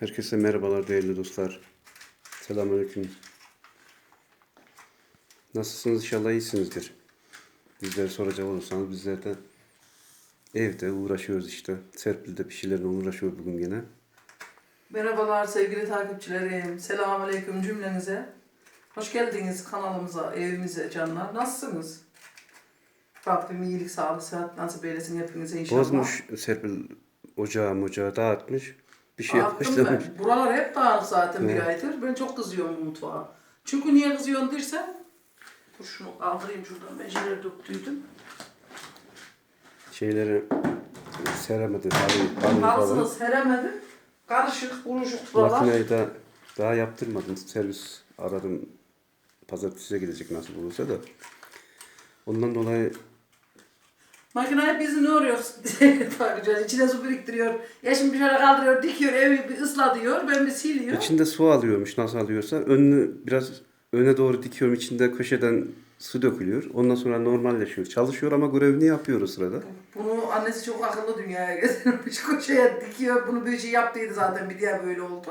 Herkese merhabalar değerli dostlar. Selamünaleyküm. Nasılsınız? İnşallah iyisinizdir. Bizleri soracak olursanız bizler de evde uğraşıyoruz işte. Serpil de bir şeylerle uğraşıyor bugün gene. Merhabalar sevgili takipçilerim. Selamünaleyküm cümlenize. Hoş geldiniz kanalımıza, evimize canlar. Nasılsınız? Rabbim iyilik, sağlık, sıhhat nasip eylesin hepinize inşallah. Bozmuş Serpil ocağı ocağı dağıtmış. Bir şey yapmışlar. ben. Buralar hep dağınık zaten bir Evet. aydır. Ben çok kızıyorum mutfağa. Çünkü niye kızıyorsun dersen. Dur şunu kaldırayım şuradan. Ben şeyleri döktüydüm. Şeyleri seremedi. Falan. seremedim. Karışık, buruşuk buralar. Makineyi de daha yaptırmadım. Servis aradım. Pazartesiye gidecek nasıl olursa da. Ondan dolayı Makineyi biz ne arıyoruz? Takacağız. İçine su biriktiriyor. Eşim bir şöyle kaldırıyor, dikiyor, evi bir ısla diyor. Ben bir siliyor. İçinde su alıyormuş nasıl alıyorsa. Önünü biraz öne doğru dikiyorum. içinde köşeden su dökülüyor. Ondan sonra normalleşiyor. Çalışıyor ama görevini yapıyor o sırada. Bunu annesi çok akıllı dünyaya getirmiş. Koşaya dikiyor. Bunu bir şey yaptıydı zaten bir diğer böyle oldu.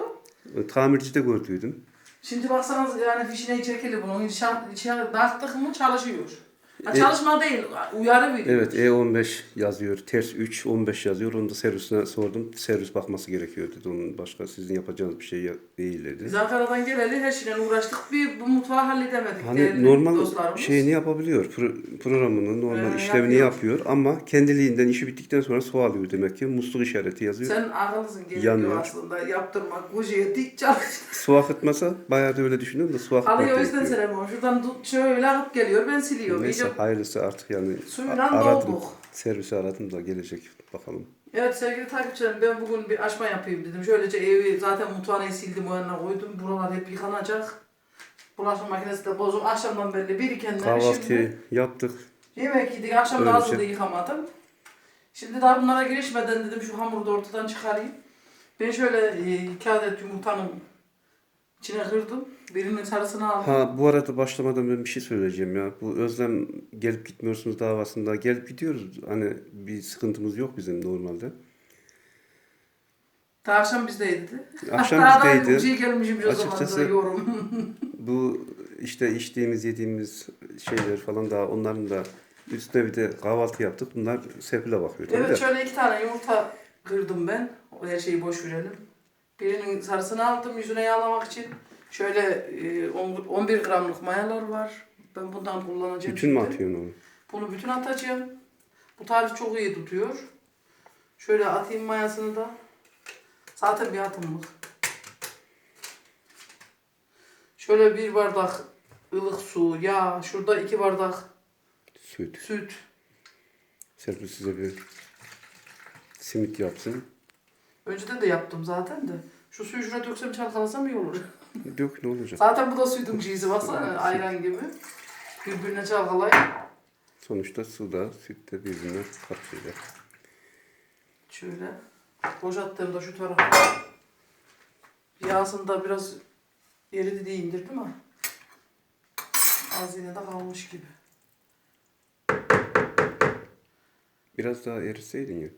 Tamircide gördüydüm. Şimdi baksanız yani fişine çekili bunun. İçine, içine taktık mı çalışıyor. Ha, E- çalışma değil, uyarı veriyor. Evet E15 yazıyor. Ters 3 15 yazıyor. Onu da servisine sordum. Servis bakması gerekiyor dedi. Onun başka sizin yapacağınız bir şey değil dedi. Biz Ankara'dan geleli her şeyle uğraştık. Bir bu mutfağı halledemedik. Hani değerli normal dostlarımız. şeyini yapabiliyor. Pro- programını, normal Ee, işlevini yapıyor. yapıyor. Ama kendiliğinden işi bittikten sonra su alıyor demek ki. Musluk işareti yazıyor. Sen gerekiyor Yanıyor. aslında. Yaptırmak, kocaya dik çalış. Su akıtmasa bayağı da öyle düşünüyorum da su akıtmak Alıyor o yüzden gerekiyor. selam Şuradan tut, şöyle akıp geliyor. Ben siliyorum. Neyse İyice- hayırlısı artık yani Suyla aradım. dolduk. Servisi aradım da gelecek bakalım. Evet sevgili takipçilerim ben bugün bir açma yapayım dedim. Şöylece evi zaten mutfağını sildim o yanına koydum. Buralar hep yıkanacak. Bulaşık makinesi de bozuk. Akşamdan beri birikenler Kahvaltıyı şimdi. yaptık. Yemek yedik. Akşam da Öylece. hazırdı yıkamadım. Şimdi daha bunlara girişmeden dedim şu hamuru da ortadan çıkarayım. Ben şöyle e, iki adet yumurtanın içine kırdım. Birinin sarısını aldım. Ha bu arada başlamadan ben bir şey söyleyeceğim ya. Bu Özlem gelip gitmiyorsunuz davasında gelip gidiyoruz. Hani bir sıkıntımız yok bizim normalde. Daha akşam bizdeydi. Akşam Daha da bizdeydi. bir şey gelmişim o Açıkçası- zaman yorum. Bu işte içtiğimiz yediğimiz şeyler falan da onların da üstüne bir de kahvaltı yaptık. Bunlar Serpil'e bakıyor. Evet şöyle iki tane yumurta kırdım ben. Her şeyi boş verelim. Birinin sarısını aldım yüzüne yağlamak için. Şöyle e, on- 11 gramlık mayalar var. Ben bundan kullanacağım. Bütün mü şimdi. atıyorsun onu? Bunu bütün atacağım. Bu tarif çok iyi tutuyor. Şöyle atayım mayasını da. Zaten bir atımlık. Şöyle bir bardak ılık su, yağ. Şurada iki bardak Süt. süt. Serpil size bir simit yapsın. Önceden de yaptım zaten de. Şu suyu şuraya döksem çalkalasam iyi olur. Dök ne olacak? Zaten bu da sütün çiğsi baksana ayran gibi. Birbirine çalkalayıp Sonuçta suda, süt de birbirine karışacak. şöyle boşalttığımda şu tarafa yağsını da biraz eridi diye indirdim ama az yine de kalmış gibi. Biraz daha eriseydin ya.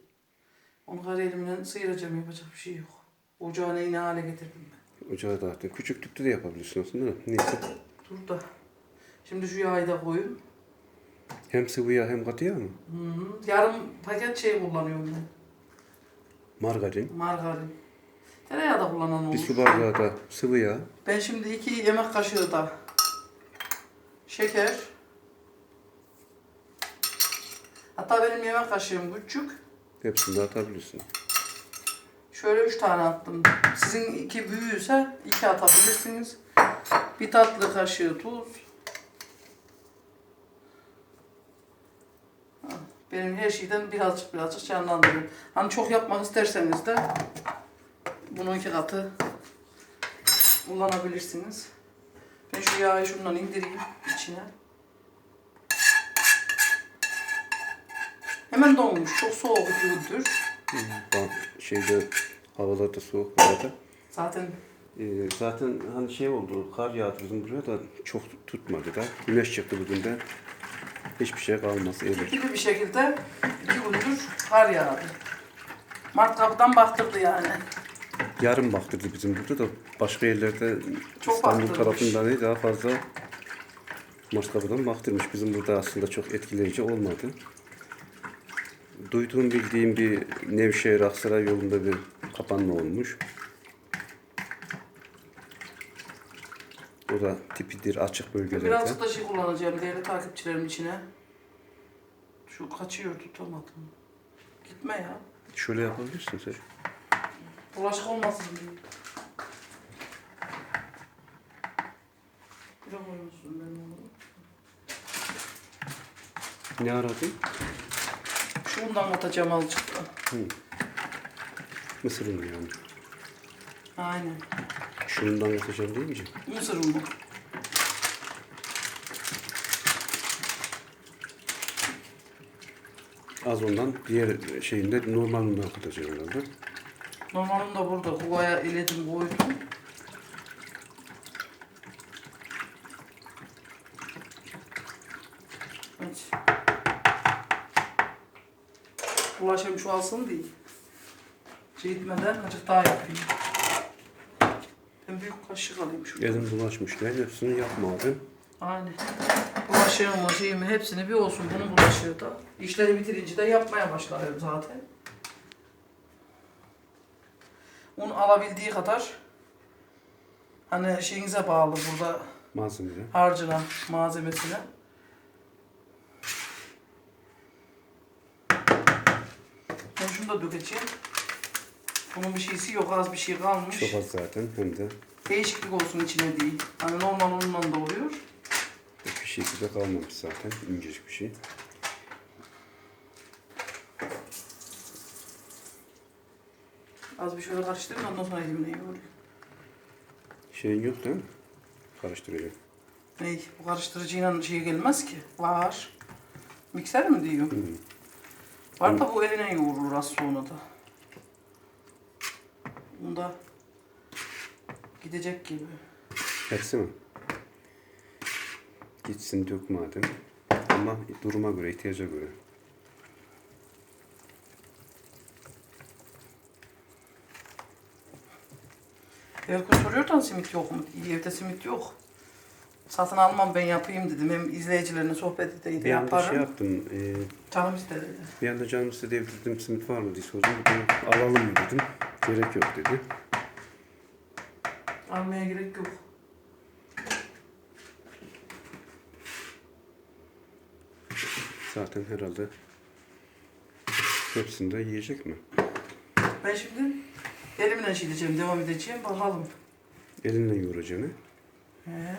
Onu kara elimle sıyıracağım yapacak bir şey yok. Ocağı ne hale getirdim ben. Ocağı dağıttın. Küçük tüpte de yapabilirsin aslında da. Neyse. Dur da. Şimdi şu yağı da koyun. Hem sıvı yağ hem katı yağ mı? Hı hı. Yarım paket şey kullanıyorum ben. Margarin. Margarin. Tereyağı da kullanan olur. Bir su bardağı da sıvı yağ. Ben şimdi iki yemek kaşığı da şeker. Hatta benim yemek kaşığım küçük. Hepsini de atabilirsin. Şöyle üç tane attım. Sizin iki büyüyse iki atabilirsiniz. Bir tatlı kaşığı tuz. Benim her şeyden birazcık birazcık canlandırıyorum. Hani çok yapmak isterseniz de bunun iki katı kullanabilirsiniz. Ben şu yağı şundan indireyim içine. Hemen donmuş. Çok soğuk güldür. Bak şeyde havalar da soğuk bu arada. Zaten Ee, zaten hani şey oldu, kar yağdı bizim buraya da çok tutmadı da. Güneş çıktı bugün de. Hiçbir şey kalmaz. Evet. gibi bir şekilde iki gündür kar yağdı. Mart kapıdan baktırdı yani. yarım baktırdı bizim burada da başka yerlerde Çok İstanbul baktırmış. tarafında ne daha fazla Maskapı'dan baktırmış. Bizim burada aslında çok etkileyici olmadı. Duyduğum bildiğim bir Nevşehir Aksaray yolunda bir kapanma olmuş. O da tipidir açık bölgelerde. Birazcık da şey kullanacağım değerli takipçilerimin içine. Şu kaçıyor tutamadım. Gitme ya. Şöyle yapabilirsin sen. Bulaşık olmasın diye. Bir de koymuşsun ben onu. Ne aradın? Şundan atacağım azıcık da. Mısır unu yani. Aynen. Şundan atacağım deyince. Mısır unu. Az ondan diğer şeyinde normal undan katacağım herhalde. Normalim de burada. Kovaya eledim koydum. Evet. Bulaşım çoğalsın diye. Şey azıcık daha yapayım. Ben büyük kaşık alayım şurada. Elim bulaşmış. Ne hepsini yapmadım. Aynen. Bulaşığımı, şeyimi hepsini bir olsun bunun bulaşığı da. İşleri bitirince de yapmaya başlarım zaten. Un alabildiği kadar hani şeyinize bağlı burada Malzemeler. harcına, malzemesine. Ben şunu da dökeceğim. Bunun bir şeysi yok, az bir şey kalmış. Çok az zaten hem de Değişiklik olsun içine değil. Hani normal unundan da oluyor. bir şekilde kalmamış zaten. İncecik bir şey. Az bir şöyle karıştırayım ondan sonra elimle yoğurayım. Şeyin yok değil mi? Karıştıracağım. Ney? Bu karıştırıcıyla şey gelmez ki. Var. Mikser mi diyor? Var da bu eline yoğurur az sonra da. Bunda gidecek gibi. Hepsi mi? Gitsin dök madem. Ama duruma göre, ihtiyaca göre. Her gün soruyorsan simit yok mu? İyi evde simit yok. Satın almam ben yapayım dedim. Hem izleyicilerine sohbet edeyim anda yaparım. şey yaptım. E, Canım istedi. bir anda canım istedi dedim simit var mı diye sordum. Dedim, alalım mı dedim. Gerek yok dedi. Almaya gerek yok. Zaten herhalde hepsini de yiyecek mi? Ben şimdi elimle şey devam edeceğim. Bakalım. Elinle yoğuracaksın. He.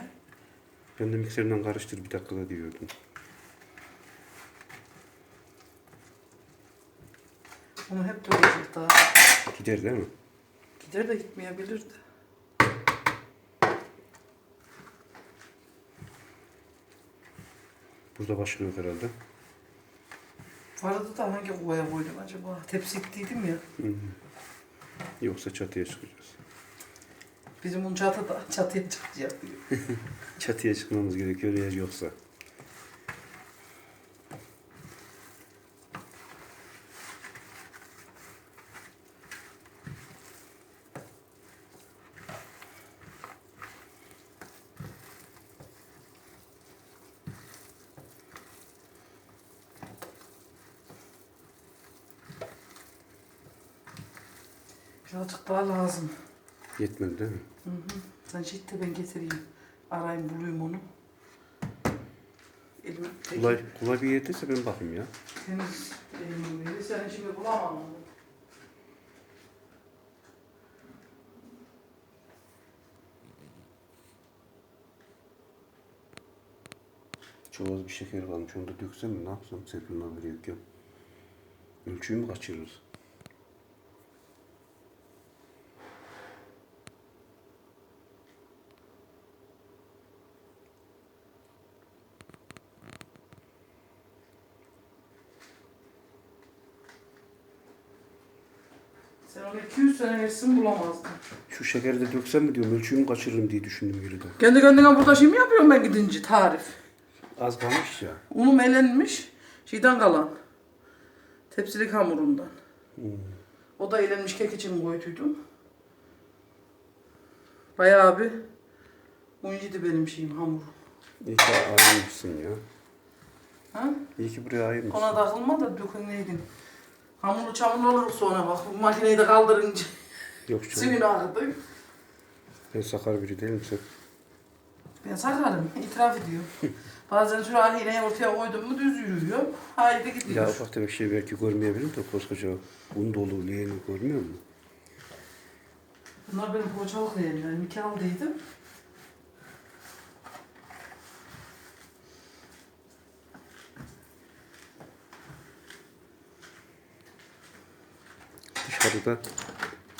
Ben de mikserden karıştır bir dakikada diyordum. Bunu hep dövecek daha. Gider değil mi? Gider de gitmeyebilirdi. Burada başka yok herhalde. Vardı da hangi kovaya koydum acaba? Tepsi ittiydim ya. Yoksa çatıya çıkacağız. Bizim un çatıda çatıya çıkacak diyor. Çatıya çıkmamız gerekiyor eğer yoksa. Birazcık daha lazım. Yetmedi değil mi? Hı hı. Sen şey de ben getireyim. Arayayım bulayım onu. Elim peki Kolay, kolay bir yerdeyse ben bakayım ya. temiz elim verir. Sen şimdi bulamam onu. Çok az bir şeker kalmış. Onu da döksem mi? Ne yapsam? Serpil'in haberi yok ya. Ölçüyü mü kaçırırız? Sen onu 200 sene versin bulamazdın. Şu şekeri de döksem mi diyorum. Ölçüyü mü kaçırırım diye düşündüm geride. Kendi kendine burada şey mi yapıyorum ben gidince tarif? Az kalmış ya. Unum elenmiş. Şeyden kalan. Tepsilik hamurundan. O da elenmiş kek için koyduydum. Bayağı bir uncuydu benim şeyim hamur. İyi ki ayırmışsın ya. Ha? İyi ki buraya ayırmışsın. Ona takılma da dökünleydin. Hamurlu çamurlu olur sonra bak bu makineyi de kaldırınca Yok canım. suyunu akıtı. Ben sakar biri değilim sen. Ben sakarım itiraf ediyor. Bazen sürahiyle ortaya koydum mu düz yürüyor. Haydi gidiyor. Ya ufak tefek şey belki görmeyebilirim de koskoca un dolu leğeni görmüyor musun? Bunlar benim poğaçalık leğenlerim. İki aldıydım. Dışarıda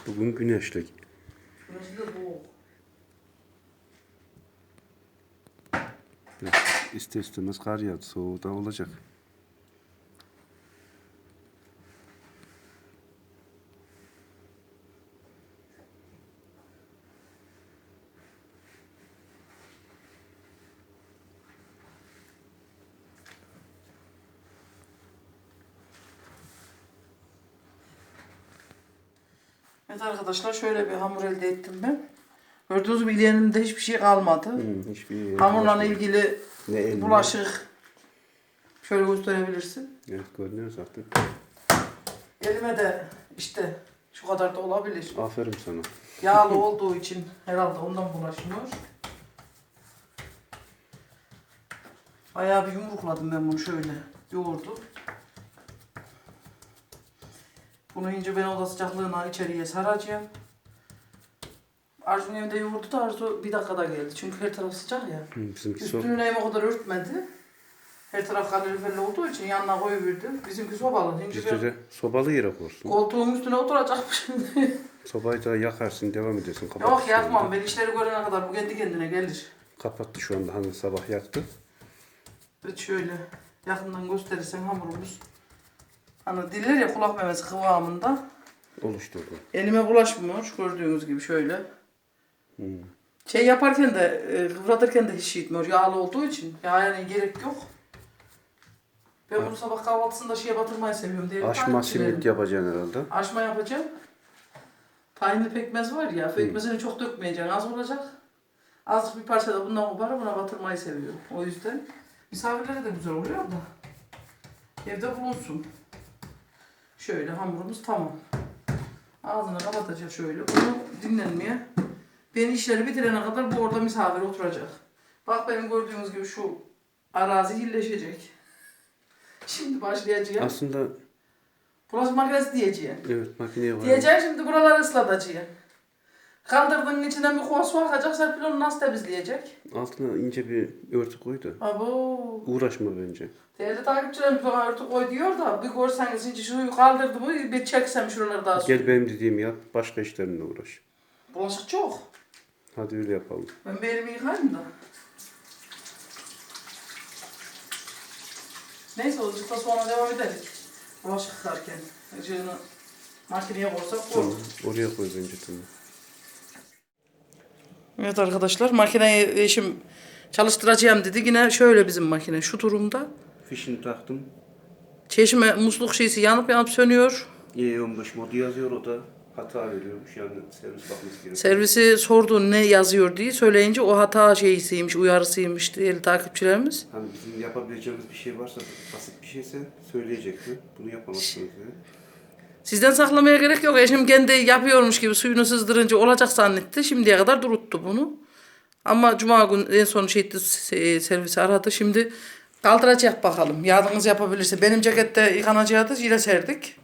bugün güneşli. Burası da boğuk. İster istemez kar yağdı. Soğuğu da olacak. Evet arkadaşlar şöyle bir hamur elde ettim ben. Gördüğünüz gibi leğenimde hiçbir şey kalmadı. Hı, hiçbir Hamurla bulaşmadı. ilgili ne bulaşık. Şöyle gösterebilirsin. Evet görünüyor zaten. Elime de işte şu kadar da olabilir. Aferin sana. Yağlı olduğu için herhalde ondan bulaşmıyor. Bayağı bir yumrukladım ben bunu şöyle. Yoğurdu. Bunu ince ben oda sıcaklığına içeriye saracağım. Arzu'nun evinde yoğurdu da Arzu bir dakikada geldi. Çünkü her taraf sıcak ya. Hı, bizimki so Üstünü neyime kadar örtmedi. Her taraf kaloriferli olduğu için yanına koyuverdim. Bizimki sobalı. Şimdi bizde de sobalı yere koysun. koltuğun üstüne oturacakmış şimdi. Sobayı da yakarsın devam edersin. Kapat Yok yakmam. Ben işleri görene kadar bu kendi kendine gelir. Kapattı şu anda hani sabah yaktı. Evet şöyle yakından gösterirsen hamurumuz. Hani diller ya kulak memesi kıvamında. Oluşturdu. Elime bulaşmıyor gördüğünüz gibi şöyle. Hı. Şey yaparken de e, kıvratırken de hiç etmiyor yağlı olduğu için. Yağ yani gerek yok. Ben bunu sabah kahvaltısında şeye batırmayı seviyorum. Değerli Aşma simit yapacaksın herhalde. Aşma yapacağım. Tahinli pekmez var ya, pekmezini çok dökmeyeceksin, az olacak. Azıcık bir parça da bundan koparıp buna batırmayı seviyorum. O yüzden misafirlere de güzel oluyor da. Evde bulunsun. Şöyle hamurumuz tamam. Ağzını kapatacağız şöyle. Bunu dinlenmeye. Ben işleri bitirene kadar bu orada misafir oturacak. Bak benim gördüğünüz gibi şu arazi hilleşecek. Şimdi başlayacağım. Aslında Bulaşık makinesi diyeceğim. evet makineye var. Diyeceğim şimdi buraları ıslatacağım. Kaldırdığının içinden bir kova su akacak. Serpil onu nasıl temizleyecek? Altına ince bir örtü koy da. Abo. Uğraşma bence. Değerli takipçilerimiz bana örtü koy diyor da bir görseniz şimdi suyu kaldırdı mı bir çeksem şuraları daha su. Gel benim dediğimi yap. Başka işlerinle uğraş. Bulaşık çok. Hadi öyle yapalım. Ben bir elimi yıkayayım da. Neyse azıcık da sonra devam ederiz. Bulaşık yıkarken. Makineye koysak olur. Tamam. Oraya koy bence tamam. Evet arkadaşlar makineyi eşim çalıştıracağım dedi. Yine şöyle bizim makine şu durumda. Fişini taktım. Çeşme musluk şeysi yanıp yanıp sönüyor. E15 modu yazıyor o da hata veriyormuş yani servis bakması gerekiyor. Servisi sordu ne yazıyor diye söyleyince o hata şeysiymiş, uyarısıymış değerli takipçilerimiz. Hani bizim yapabileceğimiz bir şey varsa basit bir şeyse söyleyecekti. Bunu yapamazsınız dedi. Sizden saklamaya gerek yok. Eşim kendi yapıyormuş gibi suyunu sızdırınca olacak zannetti. Şimdiye kadar duruttu bunu. Ama cuma günü en son şey se- servisi aradı. Şimdi kaldıracak bakalım. Yardımınız yapabilirse. Benim cekette yıkanacaktı. Yine serdik.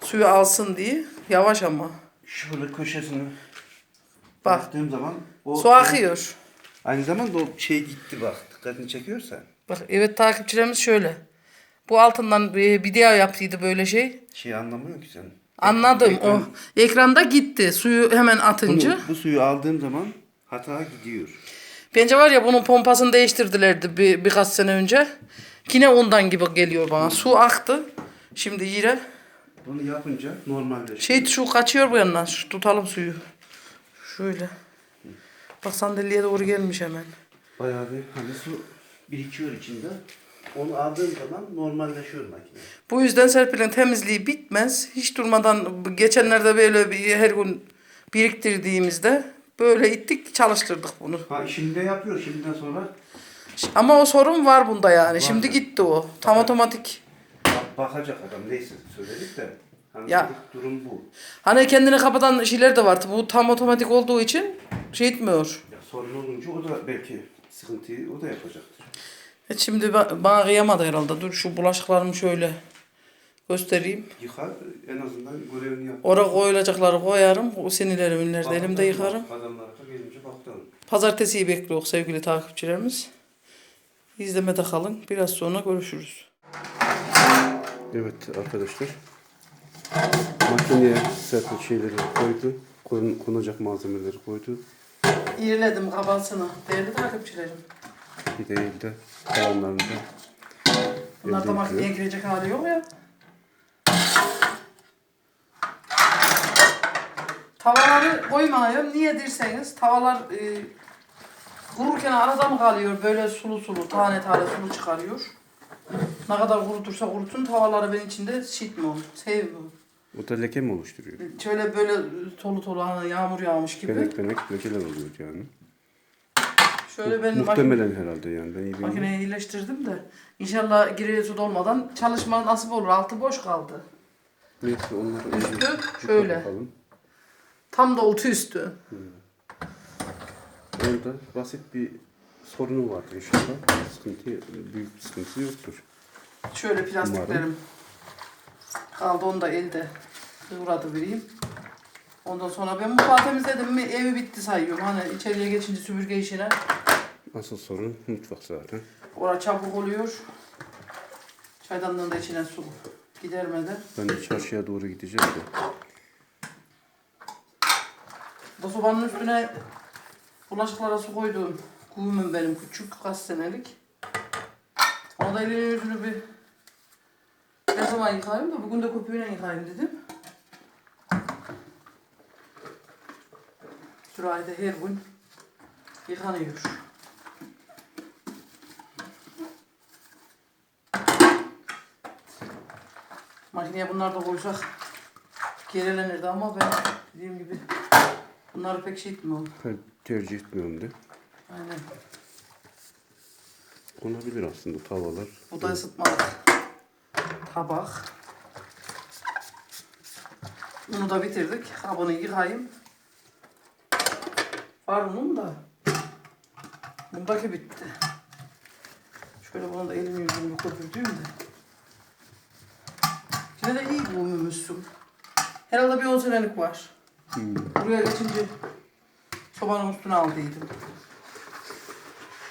Suyu alsın diye. Yavaş ama. Şöyle köşesini Bak. baktığım zaman o Su akıyor. Aynı zamanda o şey gitti bak. Dikkatini çekiyorsa. Bak evet takipçilerimiz şöyle. Bu altından bir video yaptıydı böyle şey. Şey anlamıyor ki sen. Anladım. Ekran- O ekranda gitti. Suyu hemen atınca. Bunu, bu suyu aldığım zaman hata gidiyor. Bence var ya bunun pompasını değiştirdilerdi bir, birkaç sene önce. Yine ondan gibi geliyor bana. Su aktı. Şimdi yine. Bunu yapınca normalleşiyor. Şey şu kaçıyor bu yandan. Şu tutalım suyu. Şöyle. Bak sandalyeye doğru gelmiş hemen. Bayağı bir hani su birikiyor içinde. Onu aldığım zaman normalleşiyor makine. Bu yüzden Serpil'in temizliği bitmez. Hiç durmadan geçenlerde böyle bir her gün biriktirdiğimizde Böyle ittik çalıştırdık bunu. Ha şimdi yapıyor şimdiden sonra. Ama o sorun var bunda yani. Şimdi gitti o. Tam otomatik. Bak- bakacak adam neyse söyledik de. Hani Ya. dedik, durum bu. Hani kendini kapatan şeyler de vardı. Bu tam otomatik olduğu için şey etmiyor. Ya sorun olunca o da belki sıkıntıyı o da yapacaktır. E şimdi ba- bana kıyamadı herhalde. Dur şu bulaşıklarımı şöyle göstereyim. Yıkar en azından görevini yap. Oraya koyulacakları koyarım. O sinileri minleri de elimde yıkarım. Adamlara da gelince bakalım. Pazartesiyi bekliyoruz sevgili takipçilerimiz. İzlemede kalın. Biraz sonra görüşürüz. Evet arkadaşlar. Makineye serpil şeyleri koydu. Kon- konacak malzemeleri koydu. İriledim kabasını. Değerli takipçilerim. Bir de elde kalanlarını da Bunlar da makineye girecek hali yok ya. Tavaları koymayayım. Niye derseniz tavalar e, kururken arada mı kalıyor böyle sulu sulu tane tane sulu çıkarıyor. Ne kadar kurutursa kurutsun tavalları ben içinde şitmiyorum, sevmiyorum. O da leke mi oluşturuyor? Şöyle böyle tolu tolu hani yağmur yağmış gibi. Benek benek lekeler oluyor yani. Şöyle ben makine- Muhtemelen herhalde yani ben iyi bilmiyorum. makineyi iyileştirdim de inşallah geriye su dolmadan çalışma nasip olur. Altı boş kaldı. Neyse onları Üstü şöyle. bakalım. Tam doltu üstü. Orada basit bir sorunu vardır inşallah. Sıkıntı, büyük bir sıkıntısı yoktur. Şöyle plastiklerim kaldı onu da elde kıvradı vereyim. Ondan sonra ben mutfağı temizledim mi evi bitti sayıyorum. Hani içeriye geçince süpürge işine Asıl sorun mutfak zaten. orada çabuk oluyor. Çaydanlığın da içine su gidermeden. Ben de çarşıya doğru gideceğim de. Bu sobanın üstüne bulaşıklara su koydum. Kuyumum benim küçük kaç senelik. Ona da elini yüzünü bir ne zaman yıkayayım da bugün de köpüğüyle yıkayayım dedim. Sürahide her gün yıkanıyor. Makineye bunlar da koysak gerilenirdi ama ben dediğim gibi bunları pek şey etmiyorum. Ben tercih etmiyorum de. Aynen. Olabilir aslında tavalar. Bu da ısıtmalık. Tabak. Bunu da bitirdik. Kabını yıkayayım. Var unum da. Bundaki bitti. Şöyle bunu da elimi yüzümü köpürdüğüm de. Yine de iyi bulmuşsun. Herhalde bir 10 senelik var. Hmm. Buraya geçince sobanın üstüne aldıydım.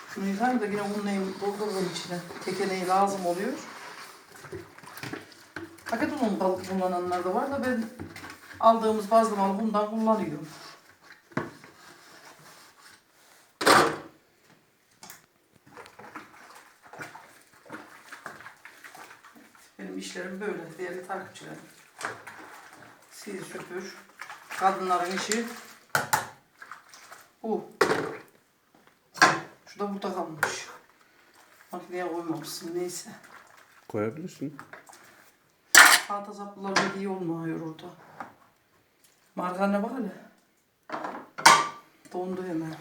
Şunu yıkayayım da yine unlayayım, doldururum içine. Tekeneği lazım oluyor. Paket un kullananlar da var da ben aldığımız bazlamalı bundan kullanıyorum. Benim işlerim böyle değerli takipçilerim. Sil süpür. Kadınların işi bu. Şu da burada kalmış. Makineye koymamışsın neyse. Koyabilirsin. Tahta saplılar pek iyi olmuyor orada. Margarine bak hele. Dondu hemen.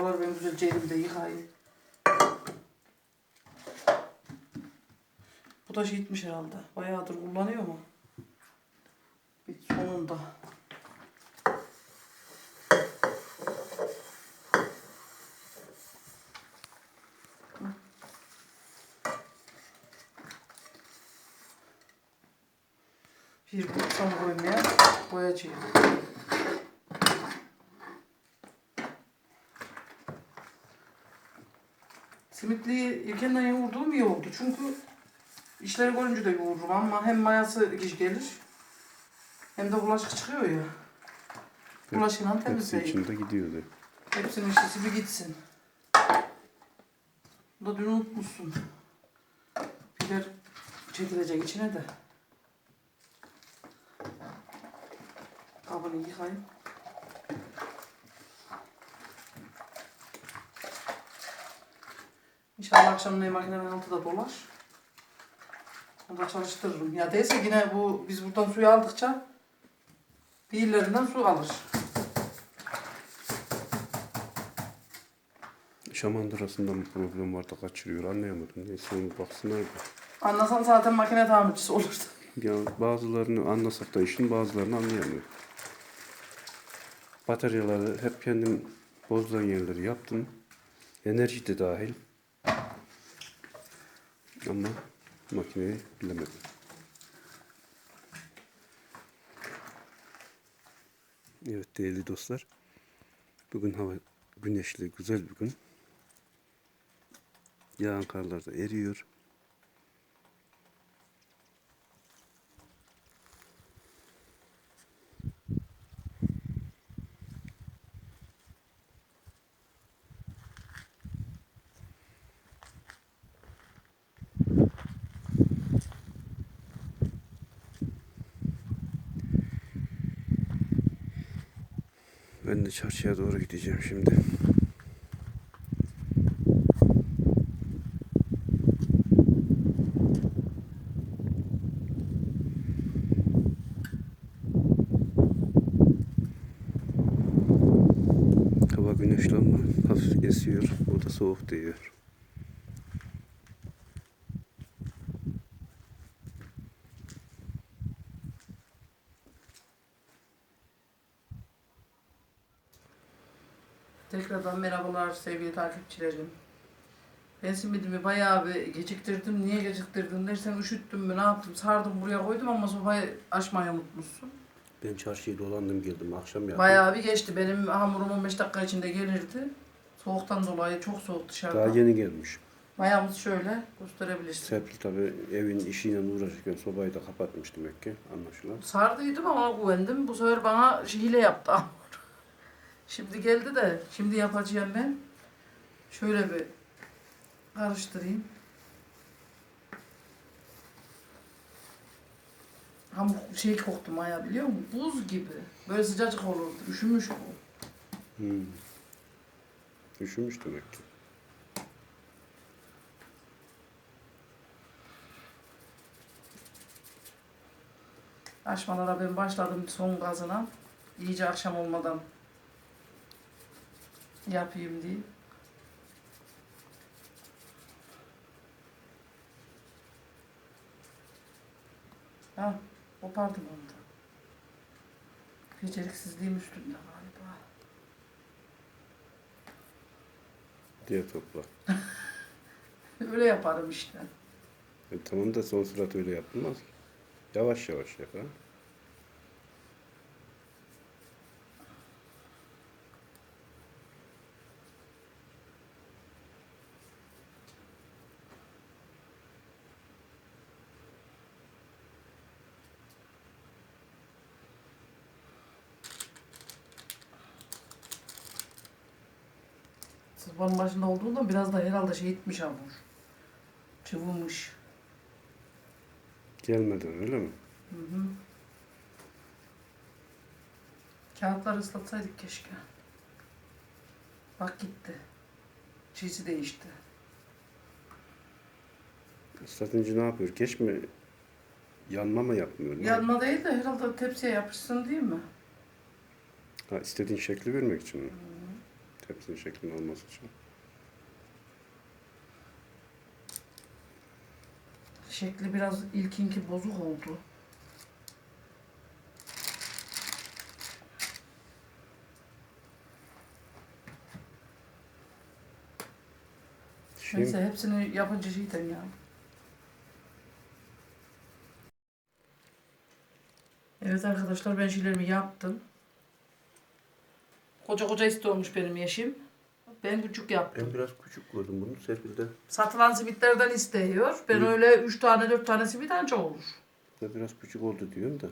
Havalar ben güzelce elimde yıkayayım. Bu da şişmiş herhalde. Bayağıdır kullanıyor mu? Bir sonunda. Bir kutsam koymaya koyacağım. Simitliği ilkenden yoğurduğum iyi oldu. Çünkü işleri görünce de yoğururum ama hem mayası giş gelir hem de bulaşık çıkıyor ya. Bulaşığıyla Hepsi temizleyin. içinde gidiyordu. Hepsinin işisi bir gitsin. Bu da dün unutmuşsun. Biber çekilecek içine de. Kabını yıkayayım. İnşallah akşam ne makinenin altı da dolar. Onu da çalıştırırım. Ya değilse yine bu biz buradan suyu aldıkça diğerlerinden su alır. Şamandırasında mı problem var da kaçırıyor anlayamadım. Neyse onu baksınlar. Anlasan zaten makine tamircisi olurdu. Ya bazılarını anlasak da işin bazılarını anlayamıyor. Bataryaları hep kendim bozulan yerleri yaptım. Enerji de dahil. Ama makineyi bilemedim. Evet değerli dostlar. Bugün hava güneşli, güzel bir gün. Yağan karlar da eriyor. Ben de çarşıya doğru gideceğim şimdi. Hava güneşli ama hafif esiyor. O da soğuk diyor. Tekrardan merhabalar sevgili takipçilerim. Ben simidimi bayağı bir geciktirdim. Niye geciktirdim dersen üşüttüm mü ne yaptım sardım buraya koydum ama sobayı açmayı unutmuşsun. Ben çarşıyı dolandım geldim akşam yaptım. Bayağı bir geçti. Benim hamurum 15 dakika içinde gelirdi. Soğuktan dolayı çok soğuk dışarıda. Daha yeni gelmiş. Mayamız şöyle gösterebilirsin. Serpil tabi evin işiyle uğraşırken sobayı da kapatmış demek ki anlaşılan. Sardıydım ama güvendim. Bu sefer bana hile yaptı. Şimdi geldi de şimdi yapacağım ben. Şöyle bir karıştırayım. Hamur şey koktu maya biliyor musun? Buz gibi. Böyle sıcacık olurdu. Üşümüş bu. Hmm. Üşümüş demek ki. Açmalara ben başladım son gazına. İyice akşam olmadan yapayım diye. Ha, kopardım onu da. Beceriksizliğim üstünde galiba. Diye topla. Öyle yaparım işte. E, tamam da son sürat öyle yapılmaz ki. Yavaş yavaş yap ha. Sıvanın başında olduğunda biraz da herhalde şey etmiş hamur. Çıvımış. Gelmeden öyle mi? Hı hı. Kağıtları ıslatsaydık keşke. Bak gitti. Çiğsi değişti. Islatınca ne yapıyor? Geç mi? Yanma mı yapmıyor? Ne? Yanma değil de herhalde tepsiye yapışsın değil mi? Ha, istediğin şekli vermek için mi? Tepsinin şeklinin olması için. Şekli biraz ilkinki bozuk oldu. Şimdi Neyse hepsini yapınca şeyden ya. Evet arkadaşlar ben şeylerimi yaptım. Koca koca istiyormuş benim yeşim. Ben küçük yaptım. ben biraz küçük gördüm bunu. Serpil'de Satılan simitlerden istiyor. Ben Hı. öyle 3 tane 4 tane simit anca olur. de biraz küçük oldu diyorum da.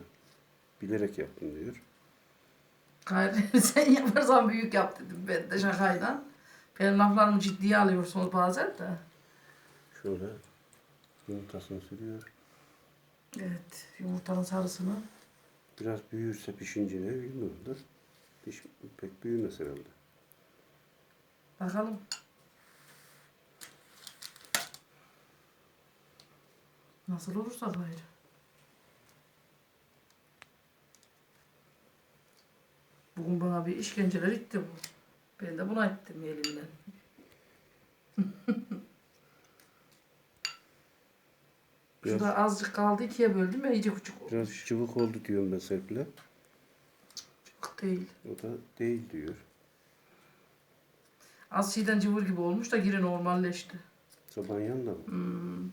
Bilerek yaptım diyor. Gayrı sen yaparsan büyük yap dedim ben de şakayla. Benim laflarımı ciddiye alıyorsunuz bazen de. Şöyle yumurtasını sürüyor. Evet yumurtanın sarısını. Biraz büyürse pişince ne bilmiyorum da. Piş, pek büyümez herhalde. Bakalım. Nasıl olursa gayrı. Bugün bana bir işkenceler itti bu. Ben de buna ettim elimle. Biraz, Şurada azıcık kaldı ikiye böldüm ya iyice küçük olmuş. biraz cıvık oldu diyorum ben Serpil'e. Değil. O da değil diyor. Az şeyden cıvır gibi olmuş da geri normalleşti. Sobanın yanında mı? Hmm.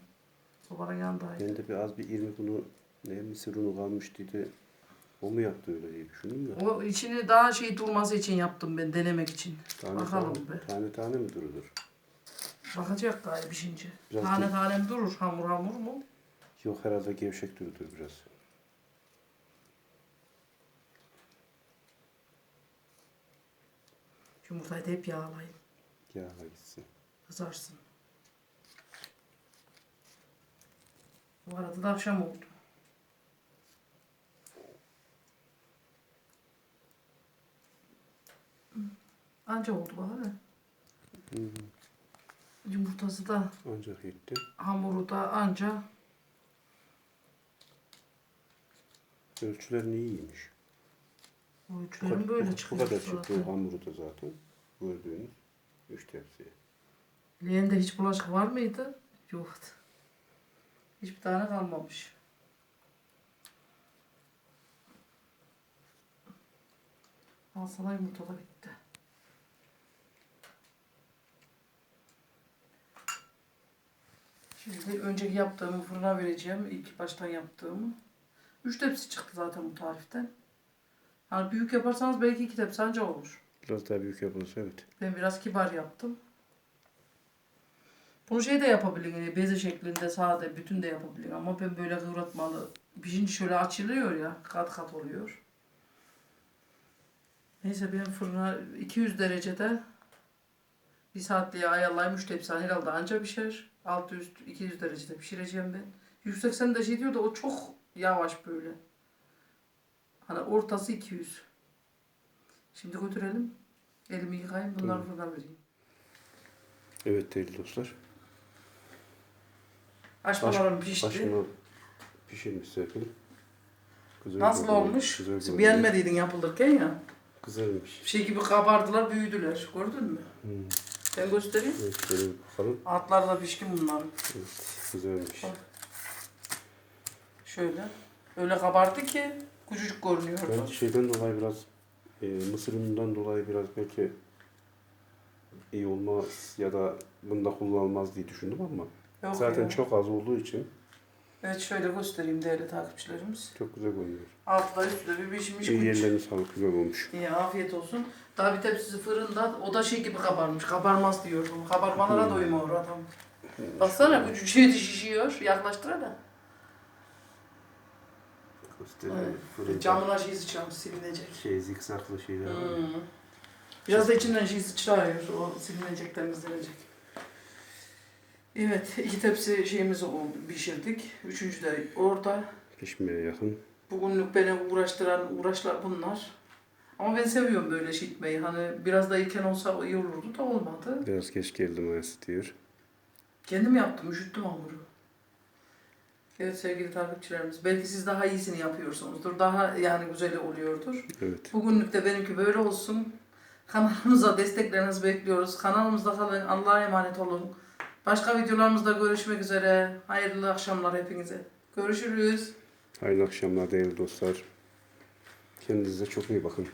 Sobanın yanındaydı. Ben de bir az bir irmik unu, ne mısır unu kalmış dedi. O mu yaptı öyle diye düşündüm de. O içini daha şey durması için yaptım ben denemek için. Tane Bakalım tane, be. tane tane mi durulur? Bakacak galiba pişince. Biraz tane da- tane mi durur hamur hamur mu? Yok herhalde gevşek durdur biraz. Yumurtayı da hep yağlayın. Yağla gitsin. Kızarsın. Bu arada da akşam oldu. Anca oldu bana ne? Hı. Yumurtası da Ancak yetti. hamuru da anca Ölçülerin iyiymiş. Ölçülerim böyle bu çıkıyor kadar çıktı zaten. hamuru da zaten. Gördüğünüz. Üç tepsiye. Leğende hiç bulaşık var mıydı? Yoktu. Hiçbir tane kalmamış. Al sana yumurta da bitti. Şimdi önceki yaptığımı fırına vereceğim. İlk baştan yaptığımı. Üç tepsi çıktı zaten bu tariften. Yani büyük yaparsanız belki iki tepsi olur. Biraz daha büyük yapılırsa evet. Ben biraz kibar yaptım. Bunu şey de yapabilir yani beze şeklinde sade bütün de yapabilir ama ben böyle kıvratmalı pişince şöyle açılıyor ya kat kat oluyor. Neyse ben fırına 200 derecede bir saat diye ayarlayayım 3 tepsi herhalde anca pişer. Altı üst 200 derecede pişireceğim ben. Yüksek sen de şey diyor da o çok yavaş böyle. Hani ortası 200. Şimdi götürelim. Elimi yıkayayım bunları Tamam. fırına vereyim. Evet değerli dostlar. Açmalarım pişti. Başını pişirmiş Serpil. Güzel Nasıl görünüyor, olmuş? Güzel görünüyor. beğenmediydin yapılırken ya. Güzelmiş. Şey gibi kabardılar, büyüdüler. Gördün mü? Hmm. Ben göstereyim. Evet, şöyle bir bakalım. Altları da pişkin bunların. Evet, güzelmiş. Bak. Şöyle. Öyle kabardı ki küçücük görünüyordu. Ben şeyden dolayı biraz e, mısır unundan dolayı biraz belki iyi olmaz ya da bunda kullanılmaz diye düşündüm ama Yok zaten ya. çok az olduğu için Evet şöyle göstereyim değerli takipçilerimiz. çok güzel görünüyor. Altları üstü bir pişmiş. İyi yerlerine sağlık güzel olmuş. İyi afiyet olsun. Daha bir tepsisi fırında. O da şey gibi kabarmış. Kabarmaz diyorum. Kabarmalara Hmm. doymuyor adam. Baksana küçük şey şişiyor. Yaklaştır hele. Gösterelim. Evet. Fırında Camına şey sıçramış silinecek. Şey zikzaklı şeyler var. Hmm. Biraz da içinden şey sıçrıyor. O silinecek, temizlenecek. Evet, iki tepsi şeyimizi oldu, pişirdik. Üçüncü de orada. Pişmeye yakın. Bugünlük beni uğraştıran uğraşlar bunlar. Ama ben seviyorum böyle şey itmeyi. Hani biraz da erken olsa iyi olurdu da olmadı. Biraz geç geldi mayası diyor. Kendim yaptım, üşüttüm hamuru. Evet sevgili takipçilerimiz. Belki siz daha iyisini yapıyorsunuzdur. Daha yani güzeli oluyordur. Evet. Bugünlük de benimki böyle olsun. Kanalımıza desteklerinizi bekliyoruz. Kanalımızda kalın. Allah'a emanet olun. Başka videolarımızda görüşmek üzere. Hayırlı akşamlar hepinize. Görüşürüz. Hayırlı akşamlar değerli dostlar. Kendinize çok iyi bakın.